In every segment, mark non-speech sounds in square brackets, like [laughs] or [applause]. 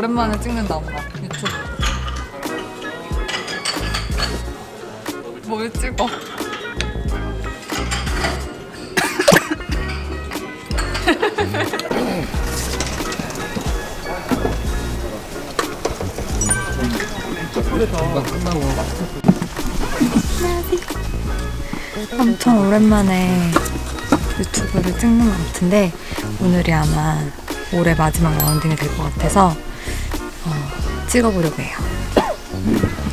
오랜만에 찍는다 엄마 유튜브 뭘 찍어? [laughs] 엄청 오랜만에 유튜브를 찍는 것 같은데 오늘이 아마 올해 마지막 라운딩이 될 것 같아서 어, 찍어보려고 해요.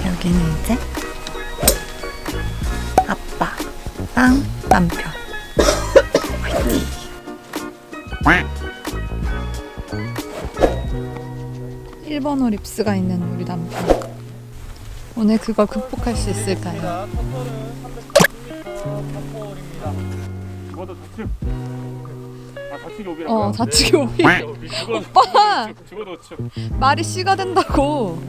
여기는 이제 아빠랑 남편. 화이팅! 1번호 립스가 있는 우리 남편. 오늘 그걸 극복할 수 있을까요? 죽어도 좌측. 아 좌측이 오비라고요? 어, 좌측이 오비. 죽어도 오빠! 죽어도 우측. 말이 씨가 된다고.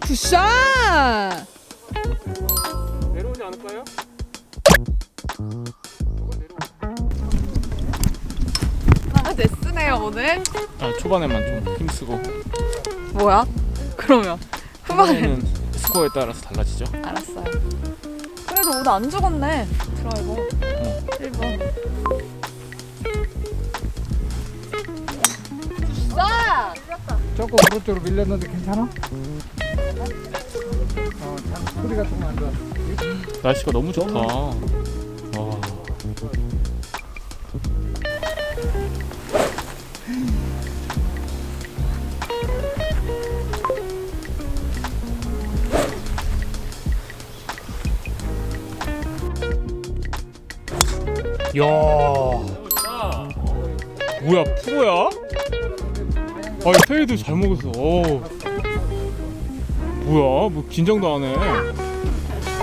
굿샷! 내려오지 않을까요? 아, 데스네요 오늘. 아 초반에만 좀 힘쓰고 뭐야? 그러면 후반에 후반에는 스코어에 따라서 달라지죠. 알았어요. 그래도 오늘 안 죽었네. 드라이버. 1번. 굿샷! 조금 오른쪽으로 밀렸는데 괜찮아? 어, 참 소리가 좀안 좋아. 날씨가 너무 좋다. 와. 야. 뭐야 프로야? 아니 페이도 잘 먹었어. 어. 뭐야? 뭐 긴장도 안 해.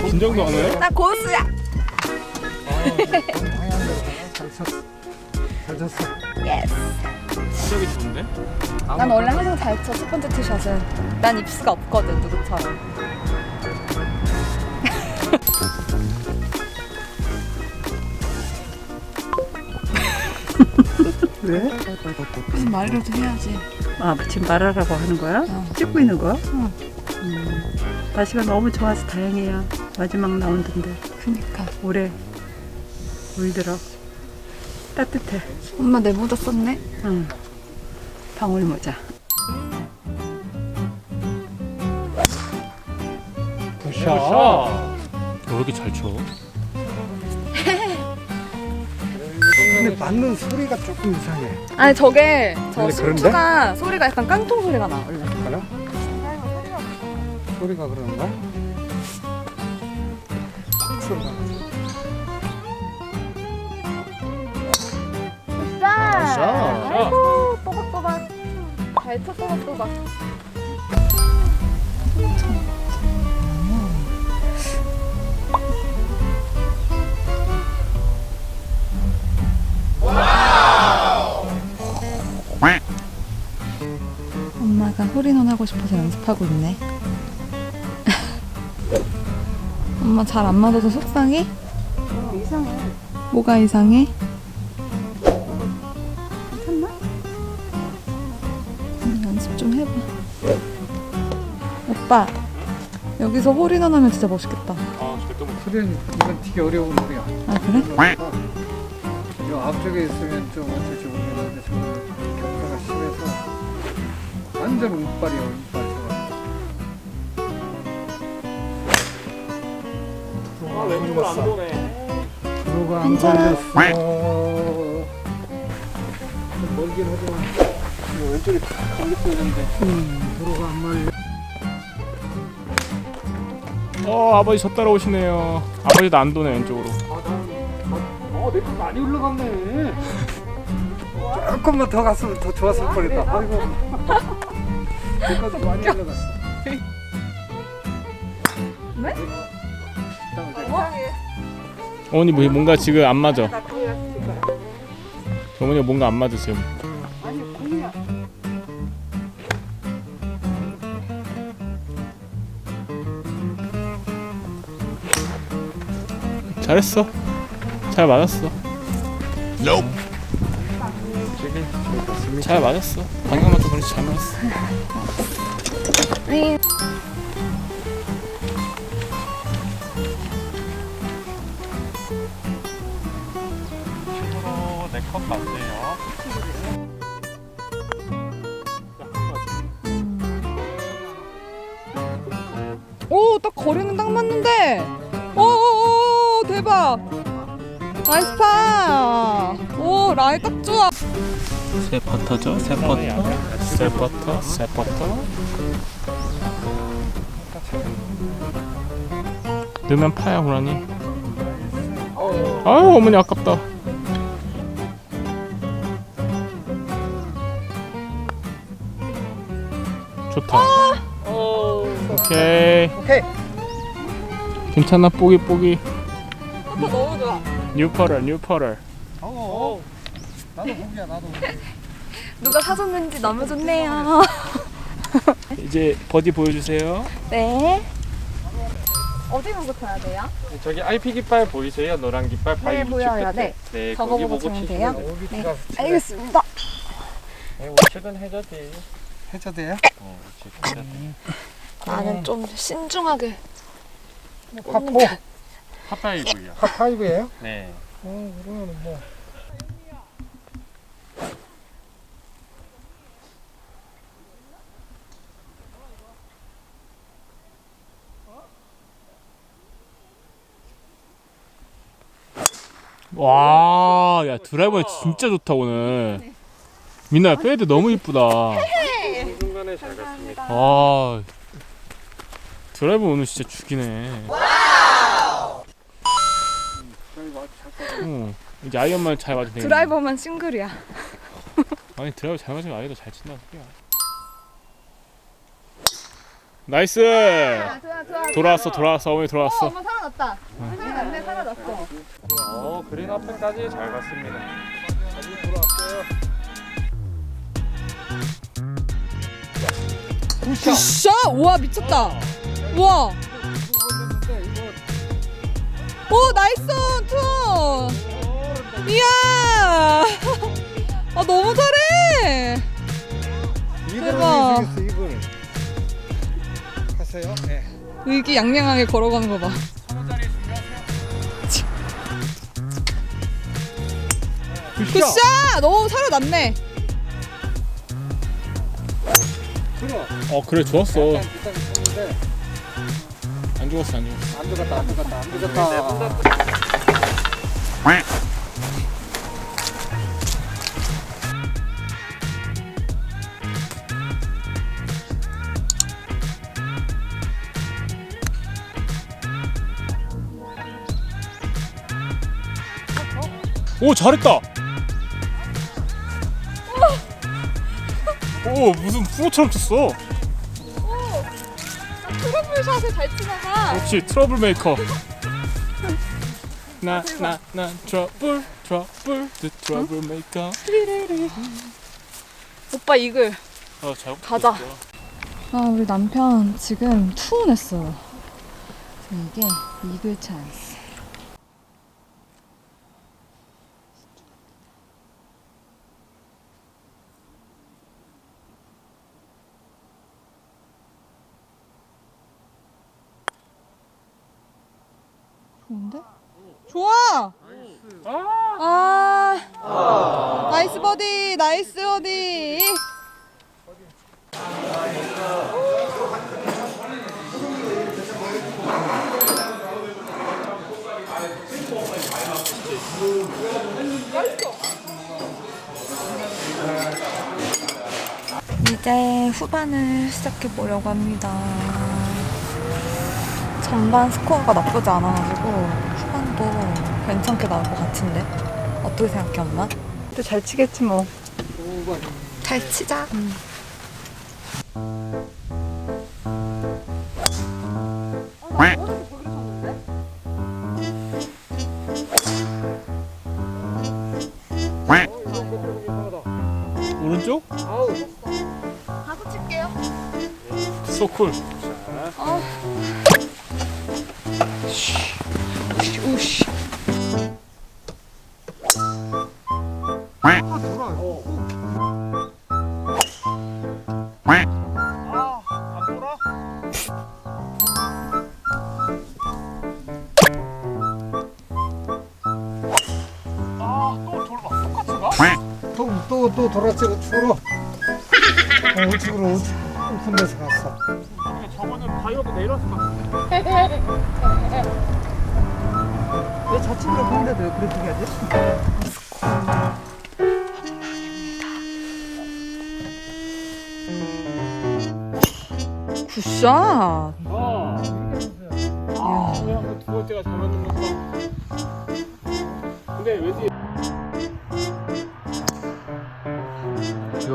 긴장도 안 해? 나 고수야. 잘 쳤어. 잘 쳤어. 예스. 시작이 좋은데? 난 원래 항상 잘 쳐. 첫 번째 티샷은. 난 입수가 없거든 누구처럼. 왜? 무슨 말이라도 해야지. 아 지금 말하라고 하는 거야? 어. 찍고 있는 거야? 응. 음, 날씨가 너무 좋아서 다행이야. 마지막 라운드인데 그니까. 올해 물 들어 따뜻해. 엄마 내 모자 썼네. 응. 방울 모자. 샷. 왜 이렇게 잘 쳐? 근데 맞는 소리가 조금 이상해. 아니 저게 저 근데 그런데? 심수가 소리가 약간 깡통 소리가 나 원래. 그래? 소리가 그런가? 팍 소리가 나. 굿샷! 아이고 또박또박. 잘쳐 또박또박. 홀인원 하고 싶어서 연습하고 있네. [laughs] 엄마 잘 안 맞아서 속상해? 이상해. 뭐가 이상해? 괜찮나? 음, 연습 좀 해봐. 오빠, 여기서 홀인원 하면 진짜 멋있겠다. 아 절대 못. 소리는 이건 되게 어려운 소리야. 아, 그래? 이 앞쪽에 있으면 좀 어쩔지 모르겠는데 지금 격차가 심해서 완전 운빨이야 운빨 아 왼쪽으로 안 도네. 들어가 안 괜찮아. 걸렸어 멀긴 하지만 왼쪽에 걸렸어 있는데. 음, 들어가 안 말려 어 아버지 저 따라오시네요. 아버지도 안 도네 왼쪽으로. 어내 거 많이 올라갔네 조금만 더 갔으면 더 좋았을 뻔했다 아이고 내 것도 많이 올라갔어 왜? 어머니 뭐 뭔가 지금 안 맞아. 어머니가 뭔가 안 맞아 지금. 잘했어. 잘 맞았어. 잘 맞았어. 방향만 좀 그렇지 잘 맞았어. 내컵 맞네요. 오, 딱 거리는 딱 맞는데. 오, 오, 오 대박. 나이스 파. 오, 라인 딱 좋아. 새 버터죠? 새 버터. 새 버터. 새 버터. 넣으면 파야 호라니. 아유 어머니 아깝다. 좋다. 오케이. 오케이. 괜찮아 뽀기 뽀기. 너무 좋아. 뉴퍼럴 뉴퍼럴. 어. 나도 고기야 나도. 누가 사줬는지 너무 좋네요. [laughs] 이제 버디 보여주세요. 네. 어디부터 가야 돼요? 저기 IP 깃발 보이세요? 노란 깃발 네, 보여요. 네. 네, 저거 거기 보고 보고 치면 돼요? 돼요. 네. 알겠습니다. 네, 우측은 해저드. 해저드예요? 어, 우측 해저드. 나는 좀 신중하게. 파포. 파파이고요. 파파이브예요? 네. 어 그러면 뭐. 와, 야 드라이버 진짜 좋다 오늘. 민나야 페이드 너무 이쁘다. 중간에 잘 갔습니다. 아, 드라이버 오늘 진짜 죽이네. 응. 이제 아이언만 잘 맞으면 되겠네. 드라이버만 싱글이야. 아니 드라이버 잘 맞으면 아이도 잘 친다 소리야. 나이스. 좋아, 좋아. 돌아왔어, 돌아왔어, 어머니 돌아왔어. 엄마 살아났다. 어, 그린 앞에까지 잘 갔습니다. 굿샷! 우와, 미쳤다. 우와. 오, 나이스 투. 이야. [laughs] 아, 너무 잘해. 대박. 갔어요? 네. 의기양양하게 걸어가는 거 봐. 굿샷! 너무 살아났네. 어, 그래 좋았어. 약간 안 죽었어, 안 죽었어. 안 들어갔다 안 들어갔다 안 들어갔다. 오, 잘했다. 오, 무슨 프로처럼 쳤어. 트러블 샷을 잘 치다가. 역시 트러블 메이커. [laughs] 나, 나, 나, 트러블, 트러블, the 트러블 메이커. 오빠 이글. 어, 잘 가자. 붙었어. 아 우리 남편 지금 투혼했어요. 이게 이글 찬스. 좋은데? 좋아. 아. 나이스 버디, 나이스 버디. 이제 후반을 시작해 보려고 합니다. 전반 스코어가 나쁘지 않아가지고 후반도 괜찮게 나올 것 같은데 어떻게 생각해 엄마? 또잘 치겠지 뭐. 잘 치자. 오른쪽? 가서 칠게요. 소쿨. 아, 돌아. 돌아? 아, 또 돌아. 똑같이 가? 또, 또, 돌아치고 추로. 어, 우측으로, 우측, 높은 데서 갔어. 저번에 바위로 내려왔을 것 같은데. 왜 저쪽으로 보는데도 왜 그렇게 하지? 굿샷. 아, 아, 그냥 두 번째가 잘 맞는 것 같아. 근데 왠지. 이